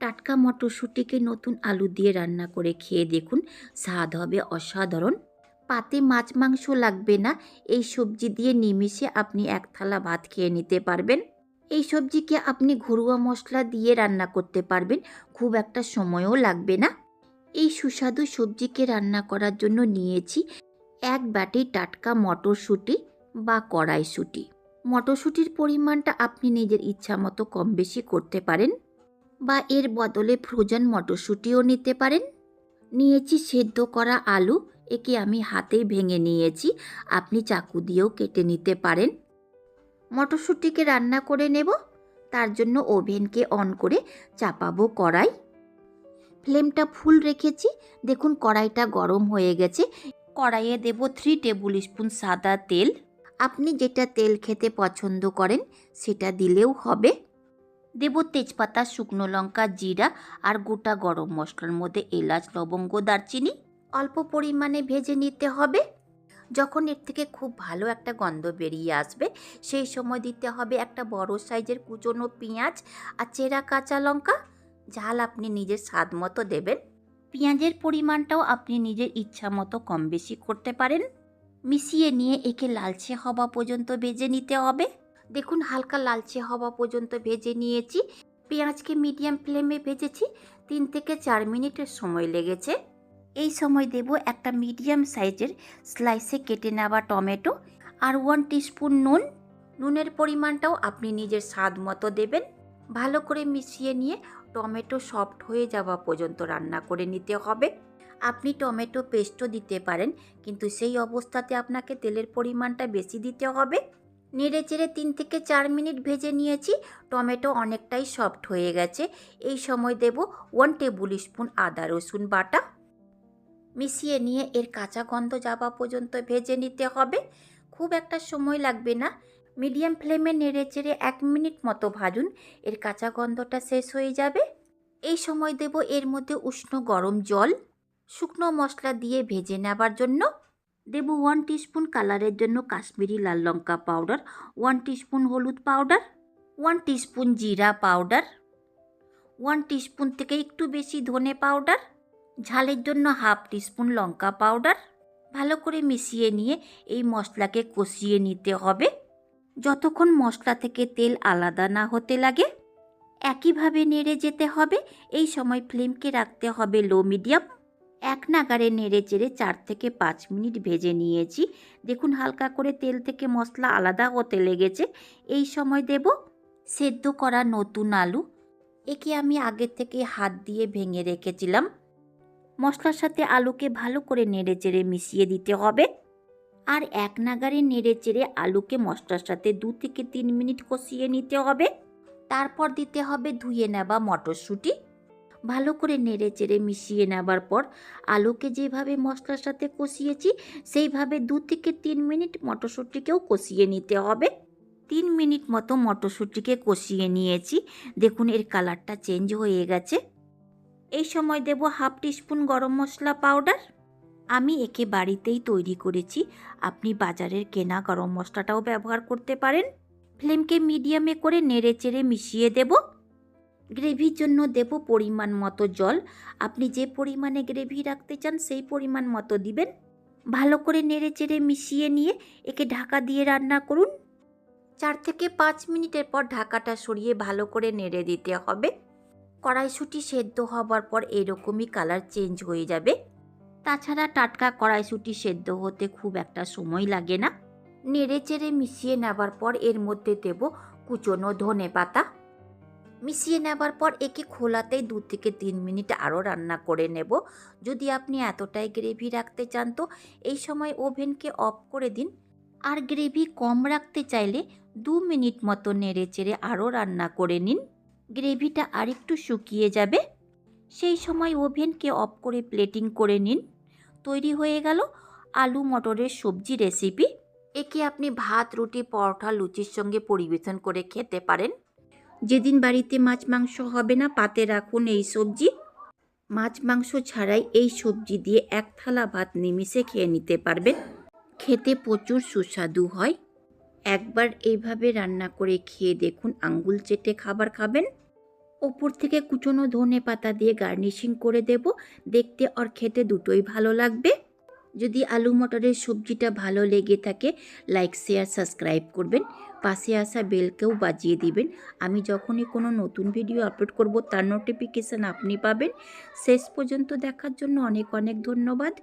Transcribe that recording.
টাটকা মটরশুঁটিকে নতুন আলু দিয়ে রান্না করে খেয়ে দেখুন, স্বাদ হবে অসাধারণ। পাতে মাছ মাংস লাগবে না, এই সবজি দিয়ে নিমিশে আপনি এক থালা ভাত খেয়ে নিতে পারবেন। এই সবজিকে আপনি ঘরোয়া মশলা দিয়ে রান্না করতে পারবেন, খুব একটা সময়ও লাগবে না। এই সুস্বাদু সবজিকে রান্না করার জন্য নিয়েছি এক বাটি টাটকা মটরশুঁটি বা কড়াইশুঁটি। মটরশুঁটির পরিমাণটা আপনি নিজের ইচ্ছা মতো কম বেশি করতে পারেন। বা এর বদলে ফ্রোজেন মটরশুঁটিও নিতে পারেন। নিয়েছি সেদ্ধ করা আলু, একে আমি হাতেই ভেঙে নিয়েছি, আপনি চাকু দিয়েও কেটে নিতে পারেন। মটরশুঁটিকে রান্না করে নেব, তার জন্য ওভেনকে অন করে চাপাবো কড়াই। ফ্লেমটা ফুল রেখেছি, দেখুন কড়াইটা গরম হয়ে গেছে। কড়াইয়ে দেব থ্রি টেবিল স্পুন সাদা তেল। আপনি যেটা তেল খেতে পছন্দ করেন, সেটা দিলেও হবে। দেব তেজপাতা, শুকনো লঙ্কা, জিরা আর গোটা গরম মশলার মধ্যে এলাচ, লবঙ্গ, দারচিনি অল্প পরিমাণে ভেজে নিতে হবে। যখন এর থেকে খুব ভালো একটা গন্ধ বেরিয়ে আসবে, সেই সময় দিতে হবে একটা বড় সাইজের কুচনো পেঁয়াজ আর চেরা কাঁচা লঙ্কা। ঝাল আপনি নিজের স্বাদ মতো দেবেন। পেঁয়াজের পরিমাণটাও আপনি নিজের ইচ্ছা মতো কম বেশি করতে পারেন। মিশিয়ে নিয়ে একে লালচে হওয়া পর্যন্ত ভেজে নিতে হবে। দেখুন হালকা লালচে হওয়া পর্যন্ত ভেজে নিয়েছি। পেঁয়াজকে মিডিয়াম ফ্লেমে ভেজেছি, তিন থেকে চার মিনিটের সময় লেগেছে। এই সময় দেব একটা মিডিয়াম সাইজের স্লাইসে কেটে নেওয়া টমেটো আর ওয়ান টিস্পুন নুন। নুনের পরিমাণটাও আপনি নিজের স্বাদ মতো দেবেন। ভালো করে মিশিয়ে নিয়ে টমেটো সফট হয়ে যাওয়া পর্যন্ত রান্না করে নিতে হবে। আপনি টমেটো পেস্টও দিতে পারেন, কিন্তু সেই অবস্থাতে আপনাকে তেলের পরিমাণটা বেশি দিতে হবে। নেড়ে চেড়ে তিন থেকে চার মিনিট ভেজে নিয়েছি। টমেটো অনেকটাই সফট হয়ে গেছে। এই সময় দেব ওয়ান টেবিল স্পুন আদা রসুন বাটা। মিশিয়ে নিয়ে এর কাঁচা গন্ধ যাওয়া পর্যন্ত ভেজে নিতে হবে। খুব একটা সময় লাগবে না। মিডিয়াম ফ্লেমে নেড়ে চেড়ে এক মিনিট মতো ভাজুন। এর কাঁচা গন্ধটা শেষ হয়ে যাবে। এই সময় দেব এর মধ্যে উষ্ণ গরম জল। শুকনো মশলা দিয়ে ভেজে নেবার জন্য দেব ওয়ান টিস্পুন কালারের জন্য কাশ্মীরি লাল লঙ্কা পাউডার ওয়ান টিস্পুন হলুদ পাউডার ওয়ান টিস্পুন জিরা পাউডার ওয়ান টিস্পুন থেকে একটু বেশি ধনে পাউডার ঝালের জন্য হাফ টিস্পুন লঙ্কা পাউডার ভালো করে মিশিয়ে নিয়ে এই মশলাকে কষিয়ে নিতে হবে। যতক্ষণ মশলা থেকে তেল আলাদা না হতে লাগে, একইভাবে নেড়ে যেতে হবে। এই সময় ফ্লেমকে রাখতে হবে লো মিডিয়াম এক নাগারে নেড়ে চেড়ে চার থেকে পাঁচ মিনিট ভেজে নিয়েছি। দেখুন হালকা করে তেল থেকে মশলা আলাদা হতে লেগেছে। এই সময় দেব সেদ্ধ করা নতুন আলু। একে আমি আগে থেকে হাত দিয়ে ভেঙে রেখেছিলাম। মশলার সাথে আলুকে ভালো করে নেড়ে চেড়ে মিশিয়ে দিতে হবে। আর এক নাগারে নেড়ে চেড়ে আলুকে মশলার সাথে দু থেকে তিন মিনিট কষিয়ে নিতে হবে। তারপর দিতে হবে ধুয়ে নেওয়া মটরশুঁটি। ভালো করে নেড়ে চেড়ে মিশিয়ে নেবার পর আলুকে যেভাবে মশলার সাথে কষিয়েছি, সেইভাবে দু থেকে তিন মিনিট মটরশুঁটিকেও কষিয়ে নিতে হবে। তিন মিনিট মতো মটরশুঁটিকে কষিয়ে নিয়েছি। দেখুন, এর কালারটা চেঞ্জ হয়ে গেছে। এই সময় দেব হাফ টিস্পুন গরম মশলা পাউডার। আমি একে বাড়িতেই তৈরি করেছি। আপনি বাজারের কেনা গরম মশলাটাও ব্যবহার করতে পারেন। ফ্লেমকে মিডিয়ামে করে নেড়ে চেড়ে মিশিয়ে দেব। গ্রেভির জন্য দেব পরিমাণ মতো জল। আপনি যে পরিমাণে গ্রেভি রাখতে চান, সেই পরিমাণ মতো দিবেন। ভালো করে নেড়ে চেড়ে মিশিয়ে নিয়ে একে ঢাকা দিয়ে রান্না করুন। চার থেকে পাঁচ মিনিটের পর ঢাকাটা সরিয়ে ভালো করে নেড়ে দিতে হবে। কড়াইশুঁটি সেদ্ধ হবার পর এরকমই কালার চেঞ্জ হয়ে যাবে। তাছাড়া টাটকা কড়াইশুঁটি সেদ্ধ হতে খুব একটা সময় লাগে না। নেড়ে চেড়ে মিশিয়ে নেবার পর এর মধ্যে দেব কুচনো ধনে পাতা মিশিয়ে নেবার পর একে খোলাতেই দু থেকে তিন মিনিট আরও রান্না করে নেব। যদি আপনি এতটাই গ্রেভি রাখতে চান তো এই সময় ওভেনকে অফ করে দিন। আর গ্রেভি কম রাখতে চাইলে দু মিনিট মতো নেড়ে চেড়ে আরও রান্না করে নিন। গ্রেভিটা আরেকটু শুকিয়ে যাবে। সেই সময় ওভেনকে অফ করে প্লেটিং করে নিন। তৈরি হয়ে গেল আলু মটরের সবজি রেসিপি। একে আপনি ভাত, রুটি, পরোটা, লুচির সঙ্গে পরিবেশন করে খেতে পারেন। যেদিন বাড়িতে মাছ মাংস হবে না, পাতে রাখুন এই সবজি। মাছ মাংস ছাড়াই এই সবজি দিয়ে এক থালা ভাত নিমিষে খেয়ে নিতে পারবেন। খেতে প্রচুর সুস্বাদু হয়। একবার এইভাবে রান্না করে খেয়ে দেখুন, আঙ্গুল চেটে খাবার খাবেন। ওপর থেকে কুচনো ধনে পাতা দিয়ে গার্নিশিং করে দেব। দেখতে আর খেতে দুটোই ভালো লাগবে। যদি আলু মটরের সবজিটা ভালো লেগে থাকে, লাইক, শেয়ার, সাবস্ক্রাইব করবেন। পাশে আসা বেলকেও বাজিয়ে দিবেন। আমি যখনই কোনো নতুন ভিডিও আপলোড করব, তার নোটিফিকেশান আপনি পাবেন। শেষ পর্যন্ত দেখার জন্য অনেক অনেক ধন্যবাদ।